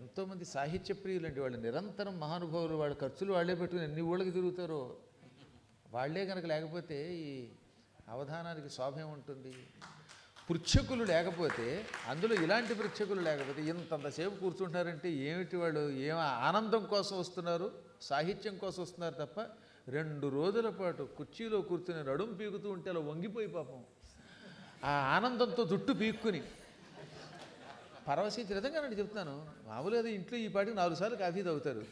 ఎంతోమంది సాహిత్య ప్రియులండి. వాళ్ళు నిరంతరం మహానుభావులు వాళ్ళ ఖర్చులు వాళ్ళే పెట్టుకుని ఎన్ని ఊళ్ళకి తిరుగుతారో. వాళ్ళే కనుక లేకపోతే ఈ అవధానానికి శోభ ఉంటుంది. పృచ్ఛకులు లేకపోతే అందులో ఇలాంటి పృచ్ఛకులు లేకపోతే ఇంతంతసేపు కూర్చుంటారంటే ఏమిటి వాళ్ళు? ఏం ఆనందం కోసం వస్తున్నారు? సాహిత్యం కోసం వస్తున్నారు తప్ప రెండు రోజుల పాటు కుర్చీలో కూర్చుని నడుం పీకుతూ ఉంటే అలా వంగిపోయి పాపం. ఆ ఆనందంతో జుట్టు పీక్కుని పరవశించి నిజంగా నేను చెప్తాను మామూలుగా ఇంట్లో ఈ పాటికి నాలుగు సార్లు కాఫీ తాగుతారు.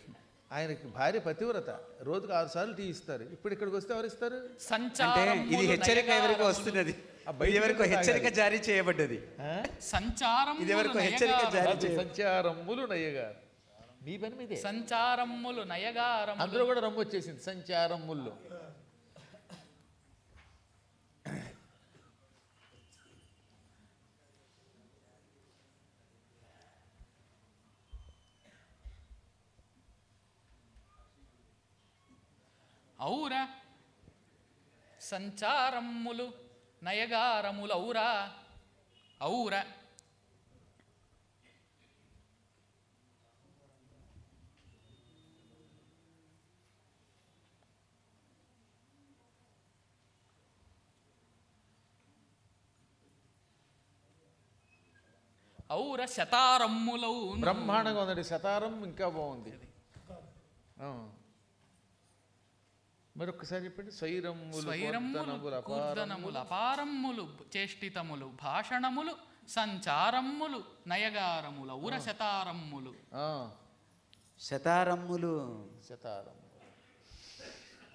ఆయనకి భార్య పతివ్రత. రోజుకు ఆరు సార్లు టీ ఇస్తారు. ఇప్పుడు ఇక్కడికి వస్తే ఎవరు ఇస్తారు? అంటే సంచారములు ఇది హెచ్చరిక ఎవరికి. వస్తున్నది. ఆ బయట ఇది వరకు తాగాలి. హెచ్చరిక జారీ చేయబడ్డది. ఆ? సంచారములు ఇది వరకు హెచ్చరిక. జారీ సంచారమ్ములు నయ్యగారు మీ పని మీదే. సంచారములు నయగారములు. అందులో కూడా రమ్ము వచ్చేసింది. సంచారమ్ముల్లో ఔర సంచారములు నయగారములు ఔరా ఔర ఔర శతారమ్ములౌ బ్రహ్మాండంగా ఉందండి. శతారం ఇంకా బాగుంది. మరొకసారి చెప్పండి. కూర్ధనములు అపారమ్ములు చేష్టితములు భాషణములు సంచారమ్ములు నయగారములు ఔర శతారమ్ములు ఆ, శతారమ్ములు శతారం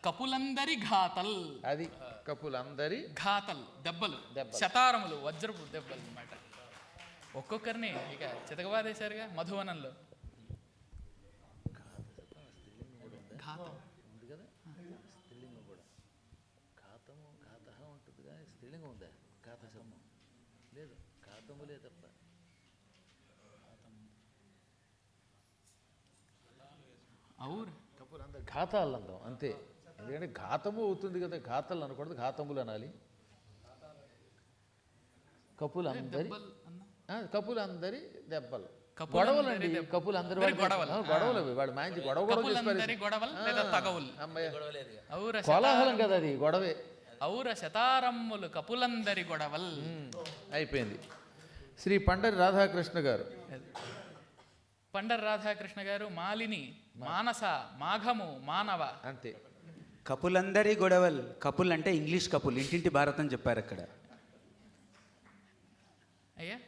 కపులందరి ఘాతల్. అది కపులందరి ఘాతల్ దెబ్బలు. దెబ్బలు. శతారములు వజ్రపు దెబ్బలు అన్నమాట. ఒక్కొక్కరిని ఇక చితకబాదేశారుగా మధువనంలో ఘాతం ఉంది కదా స్త్రీలింగం కూడా ఘాతము ఘాత ఉంటుంది కానీ స్త్రీలింగం ఉందా ఘాత సమ్ము లేదు ఘాతములే తప్ప ఘాతాలు అందాం అంతే. ఎందుకంటే ఘాతము అవుతుంది కదా ఘాతలు అనకూడదు ఘాతములు అనాలి. కపులందరి దెబ్బలు అన్న? ఆ, కపులందరి దెబ్బలు. గొడవలండి దెబ్బ- కపులందరి అందరి గొడవలు. గొడవలు వాడు మంచి గొడవ గొడవ గొడవలు కోలాహలం కదా అది గొడవే. ఔర శతారమ్ములు కపులందరి గొడవల్. అయిపోయింది. శ్రీ పండరి రాధాకృష్ణ గారు పండర్ రాధాకృష్ణ గారు మాలిని మానస మాఘము మానవ. అంతే. కపులందరి గొడవల్ కపుల్ అంటే ఇంగ్లీష్ కపుల్ ఇంటింటి భారతం చెప్పారు అక్కడ. అయ్యా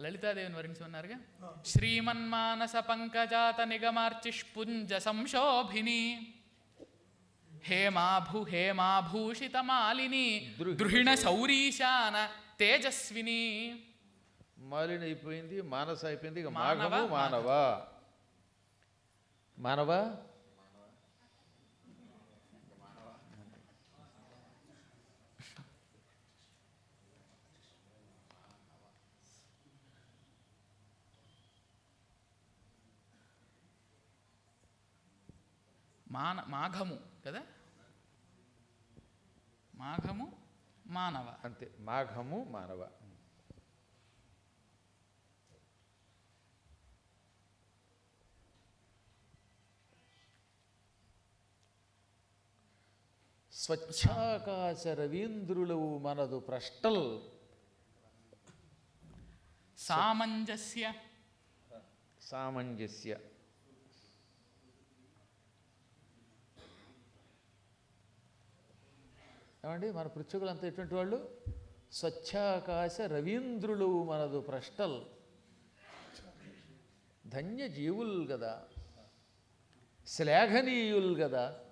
లలితాదేవిని వరించి ఉన్నారుగా శ్రీమన్మానస పంకజాత నిగమార్చిష్పుంజ సంశోభిని. హేమాభు హేమాభూషిత మాలిని ద్రుహిణ శౌరీశాన తేజస్విని. మాలిని అయిపోయింది మానస అయిపోయింది ఇక మాఘము మానవ. మానవ? మాన మాఘము కదా? మాఘము మానవ. అంతే మాఘము మానవ. స్వచ్ఛాకాశ రవీంద్రులవు మనదు ప్రష్టల్. సామంజస్య. సామంజస్య. ఏమండి మన పృచ్ఛకులంతా ఎటువంటి వాళ్ళు? స్వచ్ఛాకాశ రవీంద్రులు మనదు ప్రష్టల్. ధన్య జీవుల్ కదా శ్లాఘనీయుల్ కదా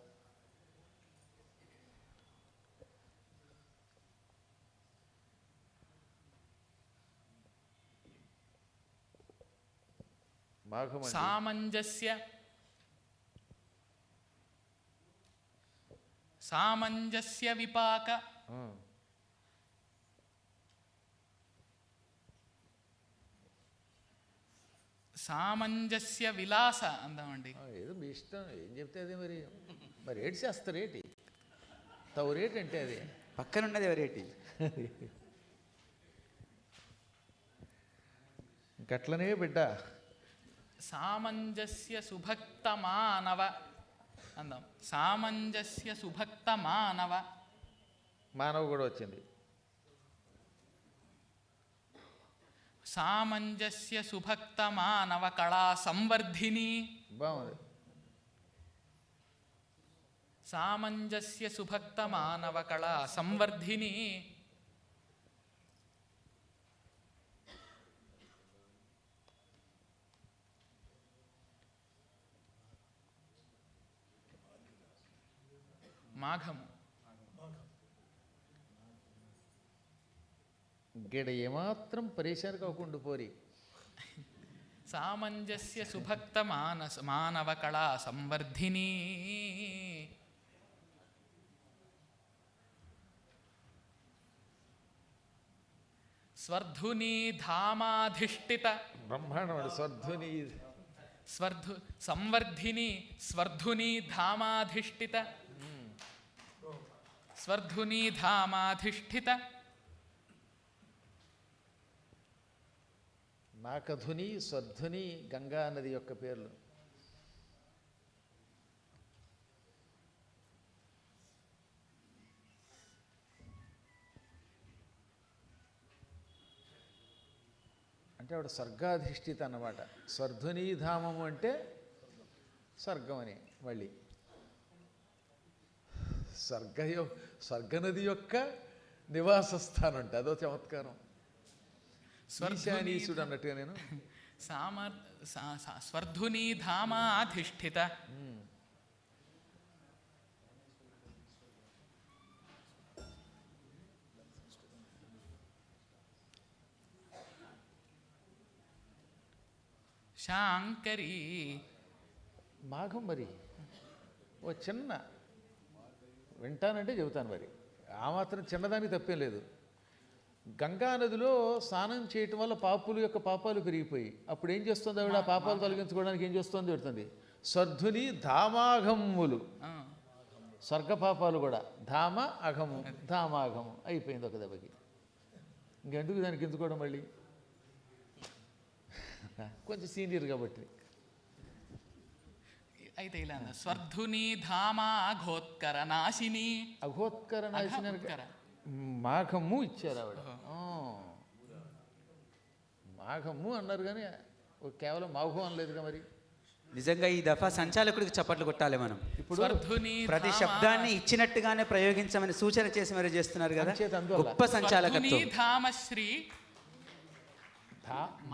సామంజస్య. సామంజస్య విపాక. సామంజస్య విలాస అందామండి. ఏదో మీ ఇష్టం ఏం చెప్తే అదే మరి. మరి ఏడు చేస్తారేటి తవు రేట్ అంటే అది? పక్కనున్నది ఎవరేటి ఇంకట్లనే బిడ్డ. సామంజస్య సుభక్త మానవ అందాం. సామంజస్య సుభక్త మానవ మానవ కూడా వచ్చింది. సామంజస్య సుభక్త మానవ కళా సంవర్ధిని. బాగుంది. సామంజస్య సుభక్త మానవ కళా సంవర్ధిని. మాఘము గీడ ఏమాత్రం పరేషాన్ కాకుండా పోరి. సామంజస్య సుభక్త మానస మానవ కళా సంవర్ధిని. స్వర్ధుని ధామాధిష్ఠిత. బ్రహ్మాండం స్వర్ధుని. స్వర్ధు సంవర్ధిని స్వర్ధుని ధామాధిష్ఠిత. స్వర్ధుని ధామాధిష్ఠిత. నాకధుని స్వర్ధుని గంగా నది యొక్క పేర్లు. అంటే ఆవిడ స్వర్గాధిష్ఠిత అన్నమాట. స్వర్ధునీధామము అంటే స్వర్గం అని మళ్ళీ. స్వర్గ స్వర్గనది యొక్క నివాస స్థానం అంటే అదో చమత్కారం. ఈశానీసుడు అన్నట్టుగా నేను. సామర్ స్వర్ధుని ధామాధిష్ఠిత శాంకరి. మాఘం మరి. ఓ చిన్న వింటానంటే చెబుతాను మరి. ఆ మాత్రం చిన్నదానికి తప్పేం లేదు. గంగా నదిలో స్నానం చేయటం వల్ల పాపుల యొక్క పాపాలు పెరిగిపోయి అప్పుడు ఏం చేస్తుంది ఆవిడ? ఆ పాపాలు తొలగించుకోవడానికి ఏం చేస్తుంది పెడుతుంది స్వర్ధుని ధామాఘమ్ములు. స్వర్గ పాపాలు కూడా. ధామ అఘము ధామాఘము. అయిపోయింది ఒక దెబ్బకి. ఇంకెందుకు దానికి ఎందుకోవడం మళ్ళీ? కొంచెం సీనియర్ కాబట్టి. అయితే ఇలా అన్నా. స్వర్ధుని నాశిని. అఘోత్కర నాశనానికి అఘోత్కర మాఘము ఇచ్చారు ఆవిడ. ఆ. మాఘము అన్నారు కానీ ఓ కేవలం మాఘం అనలేదుగా మరి. నిజంగా ఈ దఫా సంచాలకుడికి చప్పట్లు కొట్టాలి మనం. ఇప్పుడు స్వర్ధుని ప్రతి శబ్దాన్ని ఇచ్చినట్టుగానే ప్రయోగించమని సూచన చేసి మరి చేస్తున్నారు కదా. అంచేత అందువల్ల. గొప్ప సంచాలకత్వం. ధామశ్రీ. ధా-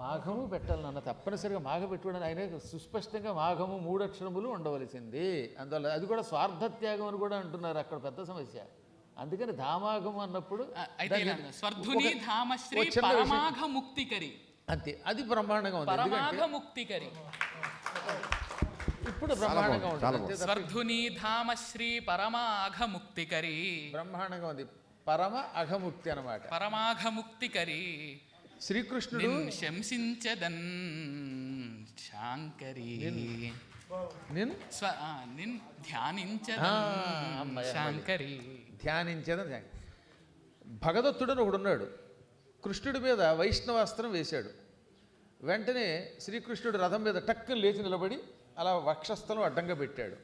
మాఘము పెట్టాలి నాన్న తప్పనిసరిగా మాఘ పెట్టుకోవడానికి ఆయన సుస్పష్టంగా మాఘము మూడు అక్షరములు ఉండవలసింది. అందువల్ల అది కూడా స్వార్థత్యాగం అని కూడా అంటున్నారు అక్కడ పెద్ద సమస్య. అందుకని ధామాగము అన్నప్పుడు అంతే అది బ్రహ్మాండంగా ఉంది. ముక్తికరి ఇప్పుడు బ్రహ్మాండంగా ఉంటుంది స్వర్ధుని ధామశ్రీ పరమాఘ ముక్తికరి బ్రహ్మాండంగా ఉంది. పరమ అఘముక్తి అన్నమాట. పరమాఘ ముక్తికరి శ్రీకృష్ణుడు శంసించదన్ శాంకరి. నిన్ స్వ నిన్ ధ్యానించదన్ శాంకరి. ధ్యానించేదని ధ్యానం భగదత్తుడని ఒకడున్నాడు కృష్ణుడి మీద వైష్ణవాస్త్రం వేశాడు. వెంటనే శ్రీకృష్ణుడు రథం మీద టక్కున లేచి నిలబడి అలా వక్షస్థలం అడ్డంగా పెట్టాడు.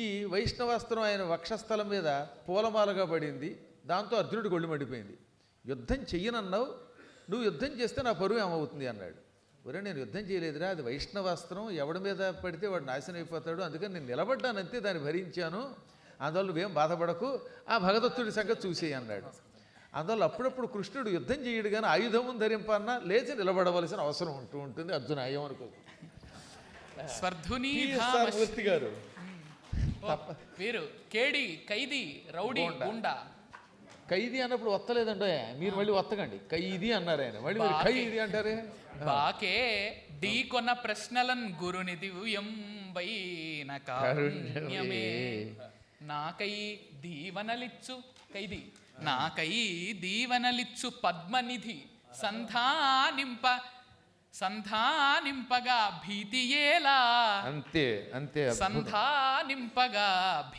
ఈ వైష్ణవాస్త్రం ఆయన వక్షస్థలం మీద పూలమాలగా పడింది. దాంతో అర్జునుడి గొళ్ళు మండిపోయింది. యుద్ధం చెయ్యనన్నావు నువ్వు యుద్ధం చేస్తే నా పరువు ఏమవుతుంది అన్నాడు. ఒరే నేను యుద్ధం చేయలేదురా అది వైష్ణవాస్త్రం ఎవడి మీద పడితే వాడు నాశనం అయిపోతాడు అందుకని నేను నిలబడ్డానంతే దాన్ని భరించాను. అందువల్ల నువ్వేం బాధపడకు ఆ భగదత్తుడి సంగతి చూసేయి అన్నాడు. అందువల్ల అప్పుడప్పుడు కృష్ణుడు యుద్ధం చేయడు కానీ ఆయుధము ధరింపన్నా లేచి నిలబడవలసిన అవసరం ఉంటూ ఉంటుంది. అర్జున అయ్యం అనుకో స్వర్ధుని గారు. వీరు కేడి ఖైదీ రౌడీ గోండా. ఖైదీ అన్నప్పుడు వత్తలేదండి మీరు మళ్ళీ వత్తకండి. ఖైదీ అన్నారు ఆయన. మళ్ళీ మీరు. ఖైదీ అంటారే? బాకే. ఢీకొన్న ప్రశ్నలన్ గురుని దివ్యం వైన కారుణ్యమే. నాకై దీవనలిచ్చు ఖైదీ. నాకై దీవనలిచ్చు పద్మనిధి. సంధానింప సంధానింపగా భీతియేలా. అంతే అంతే. సంధానింపగా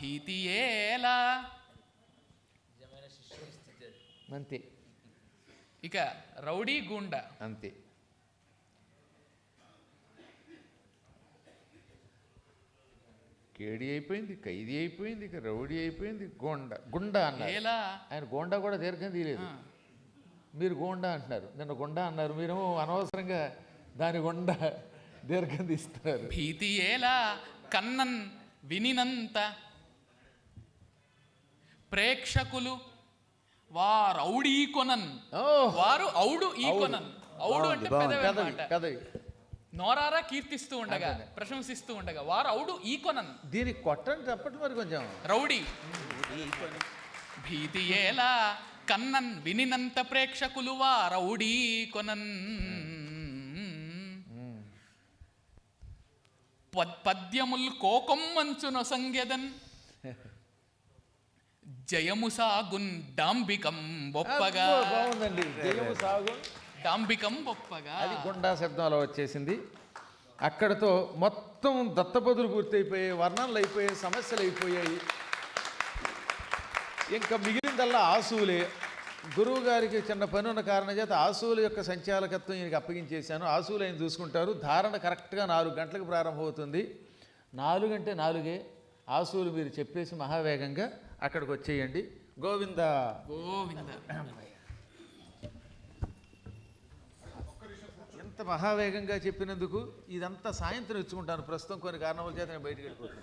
భీతియేలా. అంతే. ఇక రౌడీ గూండా. అంతే. కేడి అయిపోయింది ఖైదీ అయిపోయింది ఇక రౌడీ అయిపోయింది గోండా గుండా అన్నారు. ఆయన గోండా కూడా దీర్ఘం తీయలేదు. మీరు గోండా అంటున్నారు నిన్న గుండా అన్నారు మీరేమో అనవసరంగా దాని గుండా దీర్ఘం తీస్తున్నారు. భీతి ఎలా కన్నన్ వినినంత. ప్రేక్షకులు వారౌడీ కొనన్. ఓ. వారు ఔడు ఈ కొనన్. ఔడు అంటే పెదవి నోరారా కీర్తిస్తూ ఉండగా ప్రశంసిస్తూ ఉండగా వారు ఔడు ఈ కొనన్. దీనికి కొట్టండి చెప్పండి మరి కొంచెం. రౌడీ. భీతి ఏలా కన్నన్ వినినంత ప్రేక్షకులు వారౌడీ కొనన్. పద్- పద్యముల్ కోకం మంచున సంగెదన్ జయము సాగున్ డాంబికం బొప్పగా బాగుందండి. జయము సాగు డాంబికం బొప్పగా అది గుండా శబ్దం అలా వచ్చేసింది. అక్కడతో మొత్తం దత్తపదులు పూర్తయిపోయాయి వర్ణనలు అయిపోయాయి సమస్యలు అయిపోయాయి. ఇంకా మిగిలిందల్లా ఆసువులే గురువు గారికి చిన్న పని ఉన్న కారణం చేత ఆసువుల యొక్క సంచాలకత్వం ఈయనకి అప్పగించేశాను. ఆసువులు ఆయన చూసుకుంటారు. ధారణ కరెక్ట్గా నాలుగు గంటలకు ప్రారంభమవుతుంది. నాలుగు అంటే నాలుగే. ఆసువులు మీరు చెప్పేసి మహావేగంగా అక్కడికి వచ్చేయండి గోవింద. గోవింద. ఎంత మహావేగంగా చెప్పినందుకు ఇదంతా సాయంత్రం ఇచ్చుకుంటాను. ప్రస్తుతం కొన్ని కారణాల చేత నేను బయటికి వెళ్ళిపోతాను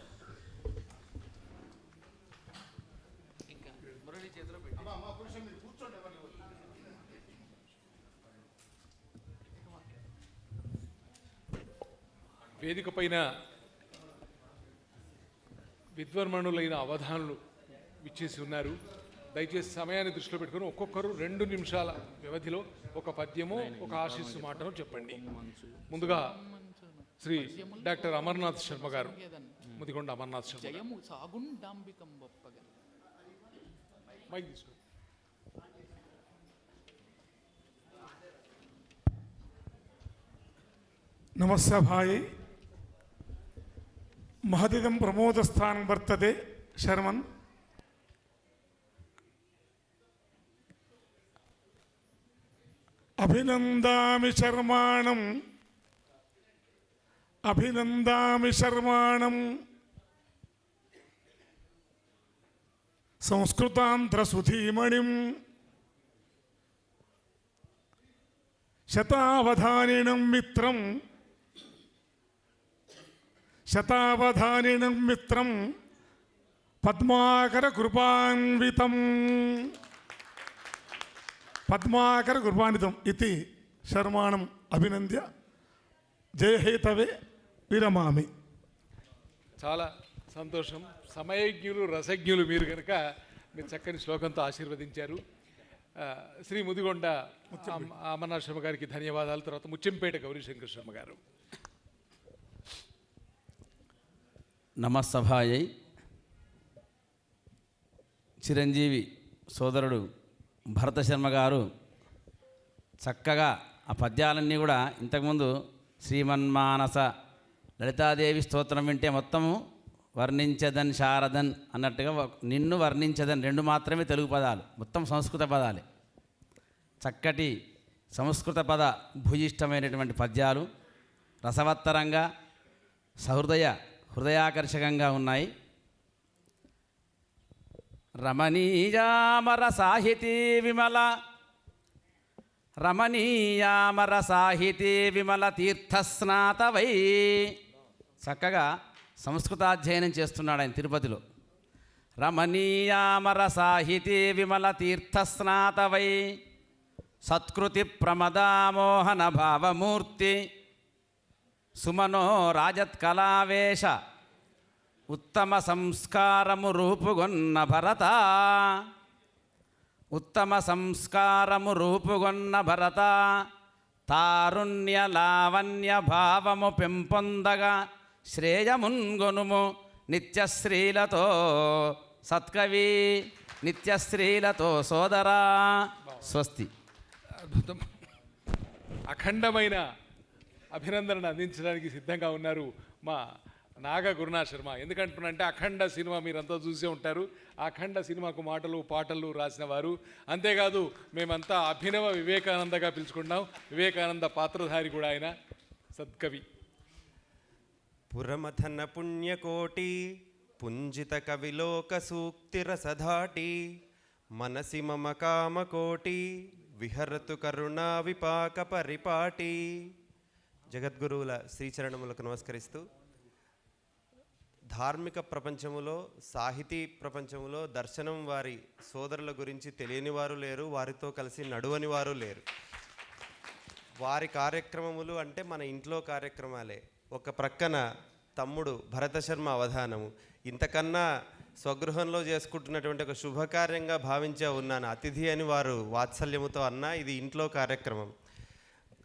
వేదిక పైన విద్వర్మణులైన అవధానులు విచ్చేసి ఉన్నారు. దయచేసి సమయాన్ని దృష్టిలో పెట్టుకొని ఒక్కొక్కరు రెండు నిమిషాల వ్యవధిలో ఒక పద్యము ఒక ఆశీస్సు మాటను చెప్పండి. ముందుగా శ్రీ డాక్టర్ అమర్నాథ్ శర్మ గారు. ముదిగొండ అమర్నాథ్ శర్మ మైక్ తీసుకో. నమస్సభాయై మహదిదం ప్రమోదస్థానం వర్తతే శర్మన్ అభినందామి శర్మాణం అభినందామి శర్మాణం సంస్కృతాంధ్రసుధీమణిం శతావధానినం మిత్రం శతావధానినం మిత్రం పద్మాకర కృపాన్వితం పద్మాకర కృపాన్వితం ఇది శర్మాణం అభినంద్య. జయహేతవే విరమామి. చాలా సంతోషం. సమయజ్ఞులు రసజ్ఞులు మీరు కనుక మీరు చక్కని శ్లోకంతో ఆశీర్వదించారు. శ్రీ ముదిగొండ అమ- అమర్నాథ్ శర్మ గారికి ధన్యవాదాలు. తర్వాత ముచ్చెంపేట గౌరీశంకర్ శర్మ గారు. నమస్సభాయై. చిరంజీవి సోదరుడు భరత శర్మ గారు చక్కగా ఆ పద్యాలన్నీ కూడా ఇంతకుముందు శ్రీమన్మానస లలితాదేవి స్తోత్రం వింటే మొత్తము వర్ణించదన్ శారదన్ అన్నట్టుగా నిన్ను వర్ణించదన్ రెండు మాత్రమే తెలుగు పదాలు మొత్తం సంస్కృత పదాలే. చక్కటి సంస్కృత పద భూయిష్టమైనటువంటి పద్యాలు రసవత్తరంగా సహృదయ హృదయాకర్షకంగా ఉన్నాయి. రమణీయామర సాహితీ విమల. రమణీయామర సాహితీ విమల తీర్థస్నాతవై. చక్కగా సంస్కృతాధ్యయనం చేస్తున్నాడు ఆయన తిరుపతిలో. రమణీయామర సాహితీ విమల తీర్థస్నాతవై. సత్కృతి ప్రమదామోహన భావమూర్తి. సుమనో రాజత్కళావేశ ఉత్తమ సంస్కారము రూపుగొన్న భరత. ఉత్తమ సంస్కారము రూపుగొన్న భరత. తారుణ్య లావణ్య భావము పెంపొందగా శ్రేయమున్గొనుము నిత్యశ్రీలతో సత్కవి నిత్యశ్రీలతో సోదరా. స్వస్తి. అద్భుతం. అఖండమైన అభినందనను అందించడానికి సిద్ధంగా ఉన్నారు మా నాగ గురునాథ్ శర్మ. ఎందుకంటున్నంటే అఖండ సినిమా మీరంతా చూసే ఉంటారు. అఖండ సినిమాకు మాటలు పాటలు రాసిన వారు అంతేకాదు మేమంతా అభినవ వివేకానందగా పిలుచుకుంటాం వివేకానంద పాత్రధారి కూడా ఆయన సత్కవి పురమథన పుణ్యకోటి పుంజిత కవిలోక సూక్తిరసధాటి మనసి మమ కామకోటి విహరతు కరుణా విపాక పరిపాటి. జగద్గురువుల శ్రీచరణములకు నమస్కరిస్తూ ధార్మిక ప్రపంచములో సాహితీ ప్రపంచములో దర్శనం వారి సోదరుల గురించి తెలియని వారు లేరు వారితో కలిసి నడువని వారు లేరు. వారి కార్యక్రమములు అంటే మన ఇంట్లో కార్యక్రమాలే. ఒక ప్రక్కన తమ్ముడు భరత శర్మ అవధానము. ఇంతకన్నా స్వగృహంలో చేసుకుంటున్నటువంటి ఒక శుభకార్యంగా భావించే ఉన్నాను. అతిథి అని వారు వాత్సల్యముతో అన్నా ఇది ఇంట్లో కార్యక్రమం.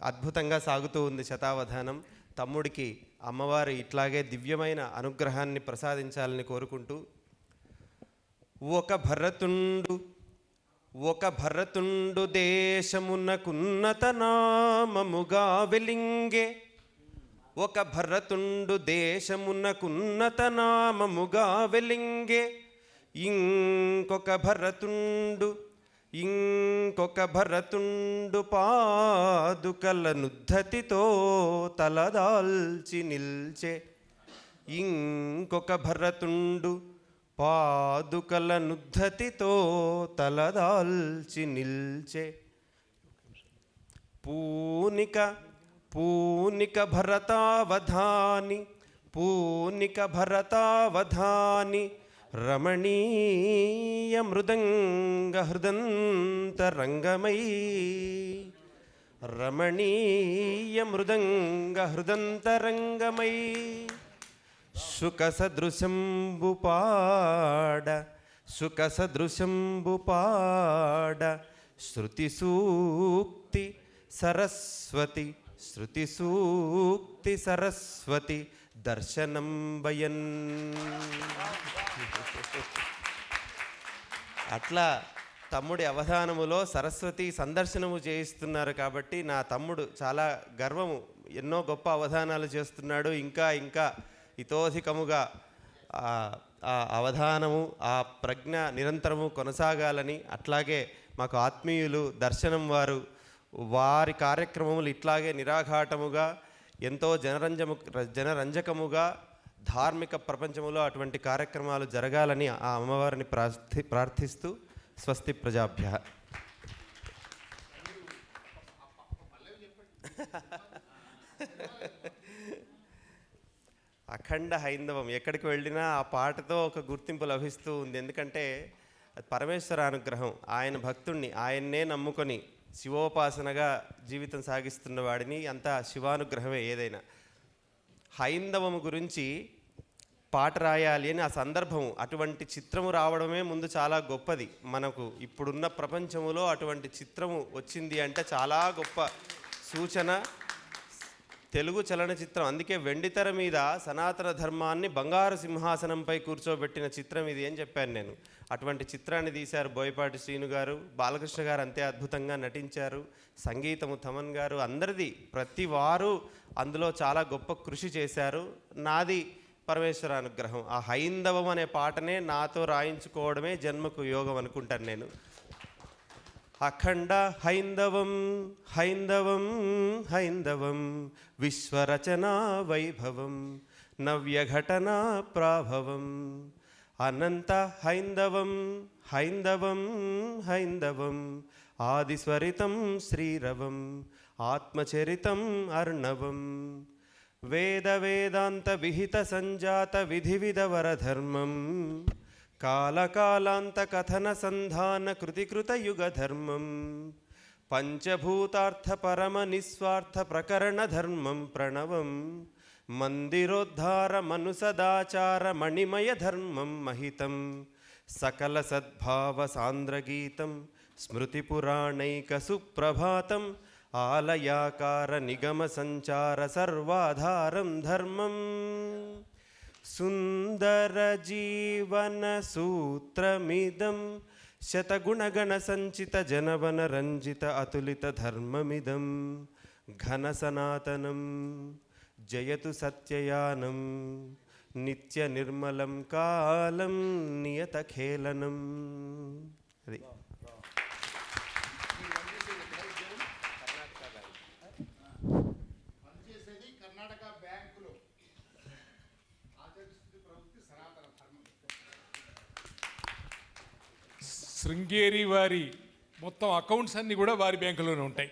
అద్భుతంగా సాగుతూ ఉంది శతావధానం. తమ్ముడికి అమ్మవారు ఇట్లాగే దివ్యమైన అనుగ్రహాన్ని ప్రసాదించాలని కోరుకుంటూ ఒక భరతుండు ఒక భరతుండు దేశమునకున్నత నామముగా వెలింగే ఒక భరతుండు దేశమునకున్నత నామముగా వెలింగే ఇంకొక భరతుండు ఇంకొక భరతుండు పాదుకల నుద్ధతితో తలదాల్చి నిల్చే. ఇంకొక భరతుండు పాదుకల నుద్ధతితో తలదాల్చి నిల్చే. పూనిక పూనిక భరతావధాని పూనిక భరతావధాని రమణీయ మృదంగ హృదంతరంగమై. రమణీయ మృదంగ హృదంతరంగమై. సుఖసదృశంబు పాడ సుఖసదృశంబు పాడ. శృతి సరస్వతి శృతిసూక్తి సరస్వతి దర్శనం భయన్ అట్లా తమ్ముడి అవధానములో సరస్వతి సందర్శనము చేయిస్తున్నారు కాబట్టి నా తమ్ముడు చాలా గర్వము. ఎన్నో గొప్ప అవధానాలు చేస్తున్నాడు. ఇంకా ఇంకా ఇతోధికముగా ఆ అవధానము ఆ ప్రజ్ఞ నిరంతరము కొనసాగాలని అట్లాగే మాకు ఆత్మీయులు దర్శనం వారు వారి కార్యక్రమములు ఇట్లాగే నిరాఘాటముగా ఎంతో జనరంజము జనరంజకముగా ధార్మిక ప్రపంచములో అటువంటి కార్యక్రమాలు జరగాలని ఆ అమ్మవారిని ప్రార్థి ప్రార్థిస్తూ స్వస్తి ప్రజాభ్య. అఖండ హైందవం ఎక్కడికి వెళ్ళినా ఆ పాటతో ఒక గుర్తింపు లభిస్తూ ఉంది. ఎందుకంటే పరమేశ్వర అనుగ్రహం. ఆయన భక్తుణ్ణి ఆయన్నే నమ్ముకొని శివోపాసనగా జీవితం సాగిస్తున్న వాడిని అంతా శివానుగ్రహమే ఏదైనా. హైందవము గురించి పాట రాయాలి అని ఆ సందర్భము అటువంటి చిత్రము రావడమే ముందు చాలా గొప్పది. మనకు ఇప్పుడున్న ప్రపంచములో అటువంటి చిత్రము వచ్చింది అంటే చాలా గొప్ప సూచన. తెలుగు చలనచిత్రం అందుకే వెండితెర మీద సనాతన ధర్మాన్ని బంగారు సింహాసనంపై కూర్చోబెట్టిన చిత్రం ఇది అని చెప్పాను నేను. అటువంటి చిత్రాన్ని తీశారు బోయపాటి శ్రీను గారు. బాలకృష్ణ గారు అంతే అద్భుతంగా నటించారు. సంగీతము తమన్ గారు అందరిది ప్రతి వారు అందులో చాలా గొప్ప కృషి చేశారు. నాది పరమేశ్వర అనుగ్రహం ఆ హైందవం అనే పాటనే నాతో రాయించుకోవడమే జన్మకు యోగం అనుకుంటాను నేను. అఖండ హైందవం హైందవం హైందవం విశ్వరచనా వైభవం నవ్యఘటనా ప్రాభవం अनंत हैंदवम हैंदवम हैंदवम आदिस्वरितं श्रीरवम् आत्मचरितम् अर्णवम् वेदवेदान्तविहितसञ्जातविधिविधवरधर्मम् कालकालान्तकथनसन्धानकृतिकृतयुगधर्मम् पञ्चभूतार्थपरमनिःस्वार्थप्रकरणधर्मं प्रणवम् मन्दिरोद्धारमनुसदाचारमणिमयधर्मं महितं सकलसद्भावसान्द्रगीतं स्मृतिपुराणैकसुप्रभातम् आलयाकारनिगमसञ्चारसर्वाधारं धर्मम् सुन्दरजीवनसूत्रमिदं शतगुणगणसञ्चितजनवनरञ्जित अतुलितधर्ममिदं घनसनातनम् జయతు సత్యయానం నిత్య నిర్మలం కాలం నియత ఖేలనం. అది. శృంగేరి వారి మొత్తం అకౌంట్స్ అన్నీ కూడా వారి బ్యాంకులోనే ఉంటాయి.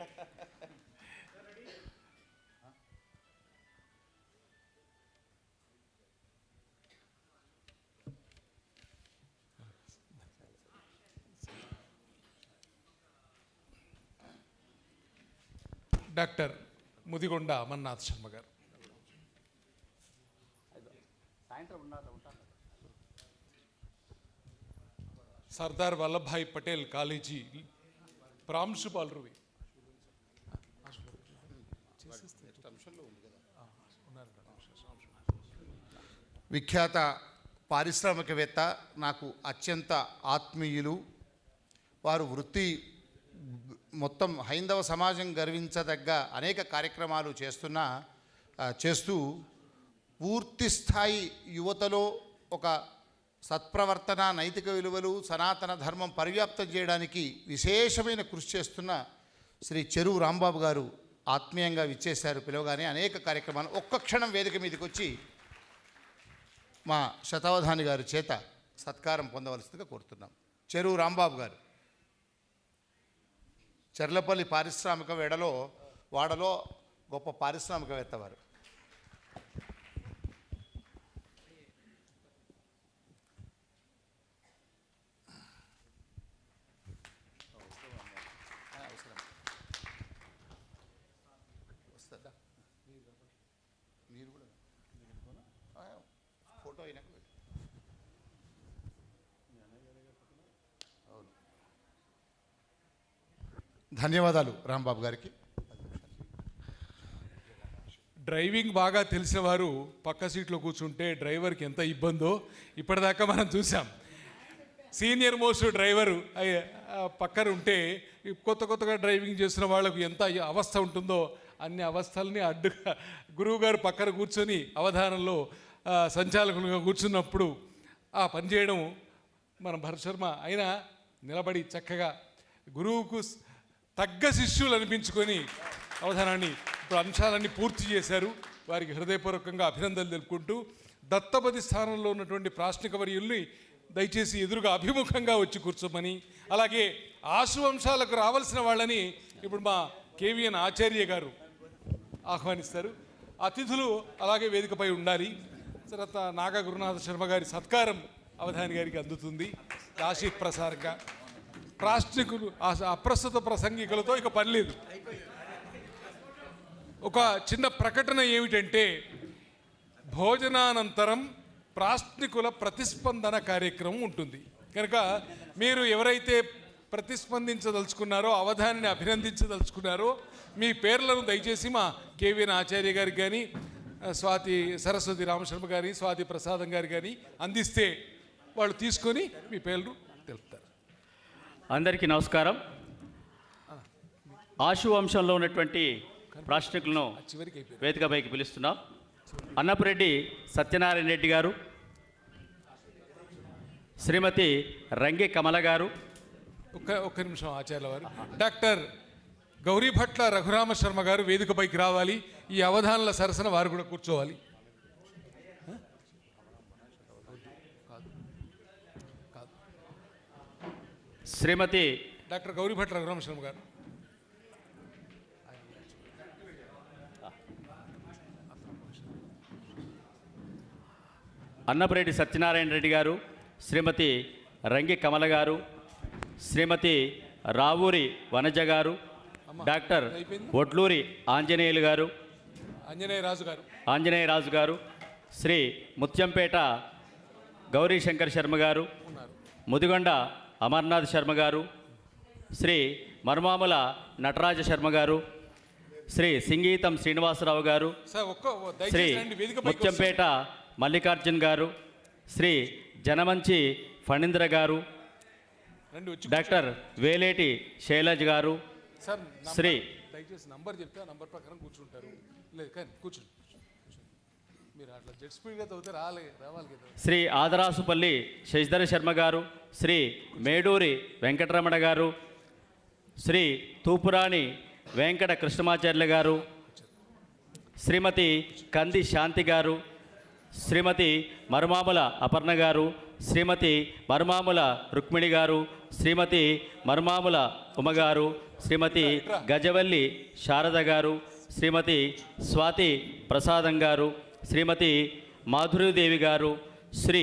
డాక్టర్ ముదిగొండ అమర్నాథ్ శర్మ గారు. సర్దార్ వల్లభాయ్ పటేల్ కాలేజీ ప్రాంశుపాలరు విఖ్యాత పారిశ్రామికవేత్త నాకు అత్యంత ఆత్మీయులు వారు వృత్తి మొత్తం హైందవ సమాజం గర్వించదగ్గ అనేక కార్యక్రమాలు చేస్తున్న చేస్తూ పూర్తి స్థాయి యువతలో ఒక సత్ప్రవర్తన నైతిక విలువలు సనాతన ధర్మం పర్యాప్తం చేయడానికి విశేషమైన కృషి చేస్తున్న శ్రీ చెరువు రాంబాబు గారు ఆత్మీయంగా విచ్చేశారు పిలవగానే అనేక కార్యక్రమాలు. ఒక్క క్షణం వేదిక మీదకి వచ్చి మా శతావధాని గారి చేత సత్కారం పొందవలసిందిగా కోరుతున్నాం. చెరువు రాంబాబు గారు. చెర్లపల్లి పారిశ్రామిక వేడలో వాడలో గొప్ప పారిశ్రామికవేత్త వారు ఫోటో అయినాక పెట్టు. అవును. ధన్యవాదాలు రాంబాబు గారికి. డ్రైవింగ్ బాగా తెలిసిన వారు పక్క సీట్లో కూర్చుంటే డ్రైవర్కి ఎంత ఇబ్బందో ఇప్పటిదాకా మనం చూసాం. సీనియర్ మోస్ట్ డ్రైవరు పక్కన ఉంటే కొత్త కొత్తగా డ్రైవింగ్ చేస్తున్న వాళ్ళకు ఎంత అవస్థ ఉంటుందో అన్ని అవస్థల్ని అడ్డుగా గురువు గారు పక్కన కూర్చొని అవధానంలో సంచాలకులుగా కూర్చున్నప్పుడు ఆ పని చేయడం మన భరత్ శర్మ అయినా నిలబడి చక్కగా గురువుకు తగ్గ శిష్యులు అనిపించుకొని అవధానాన్ని ఇప్పుడు అంశాలన్నీ పూర్తి చేశారు. వారికి హృదయపూర్వకంగా అభినందనలు తెలుపుకుంటూ దత్తపతి స్థానంలో ఉన్నటువంటి ప్రాశ్నిక వర్యుల్ని దయచేసి ఎదురుగా అభిముఖంగా వచ్చి కూర్చోమని అలాగే ఆశువంశాలకు రావాల్సిన వాళ్ళని ఇప్పుడు మా కేవీఎన్ ఆచార్య గారు ఆహ్వానిస్తారు. అతిథులు అలాగే వేదికపై ఉండాలి. తర్వాత నాగా గురునాథ శర్మ గారి సత్కారం అవధాని గారికి అందుతుంది. రాశి ప్రసారంగా ప్రాస్టికులు అప్రస్తుత ప్రసంగికులతో ఇక పని ఒక చిన్న ప్రకటన ఏమిటంటే భోజనానంతరం ప్రాశ్నికుల ప్రతిస్పందన కార్యక్రమం ఉంటుంది. కనుక మీరు ఎవరైతే ప్రతిస్పందించదలుచుకున్నారో అవధానిని అభినందించదలుచుకున్నారో మీ పేర్లను దయచేసి మా కేవీఎన్ ఆచార్య గారికి కానీ స్వాతి సరస్వతి రామశర్మ గారి స్వాతి ప్రసాదం గారి కానీ అందిస్తే వాళ్ళు తీసుకొని మీ పేర్లు తెలుపుతారు. అందరికీ నమస్కారం. ఆశు వంశంలో ఉన్నటువంటి ప్రాశ్నికులను చివరికి వేదికపైకి పిలుస్తున్నాం. అన్నపురెడ్డి సత్యనారాయణ రెడ్డి గారు శ్రీమతి రంగి కమల గారు. ఒక్క ఒక్క నిమిషం ఆచార్య వారు. డాక్టర్ గౌరీ భట్ల రఘురామ శర్మ గారు వేదికపైకి రావాలి. ఈ అవధానాల సరసన వారు కూడా కూర్చోవాలి. శ్రీమతి డాక్టర్ గౌరీ భట్ల రఘురామ శర్మ గారు. అన్నపురెడ్డి సత్యనారాయణ రెడ్డి గారు శ్రీమతి రంగి కమల గారు శ్రీమతి రావూరి వనజ గారు డాక్టర్ ఒడ్లూరి ఆంజనేయులు గారు ఆంజనేయ రాజు గారు. ఆంజనేయరాజు గారు శ్రీ ముత్యంపేట గౌరీ శంకర్ శర్మ గారు ముదిగొండ అమర్నాథ్ శర్మ గారు శ్రీ మర్మాముల నటరాజ శర్మ గారు శ్రీ సింగీతం శ్రీనివాసరావు గారు సార్ ఒక్క శ్రీ ముత్యంపేట మల్లికార్జున్ గారు శ్రీ జనమంచి ఫణీంద్ర గారు డాక్టర్ వేలేటి శైలజ్ గారు శ్రీ దయచేసి నంబర్ చెప్తే ఆ నంబర్ ప్రకారం కూర్చుంటారు. లేదు కానీ కూర్చోండి మీరు అట్లా జెట్ స్పీడ్గా చదివితే రాలే రావాలి కదా. శ్రీ ఆదరాసుపల్లి శశిధర శర్మ గారు శ్రీ మేడూరి వెంకటరమణ గారు శ్రీ తూపురాణి వెంకట కృష్ణమాచార్యులు గారు శ్రీమతి కంది శాంతి గారు శ్రీమతి మరుమాముల అపర్ణ గారు శ్రీమతి మరుమాముల రుక్మిణి గారు శ్రీమతి మరుమాముల ఉమగారు శ్రీమతి గజవల్లి శారద గారు శ్రీమతి స్వాతి ప్రసాదం గారు శ్రీమతి మాధురీదేవి గారు శ్రీ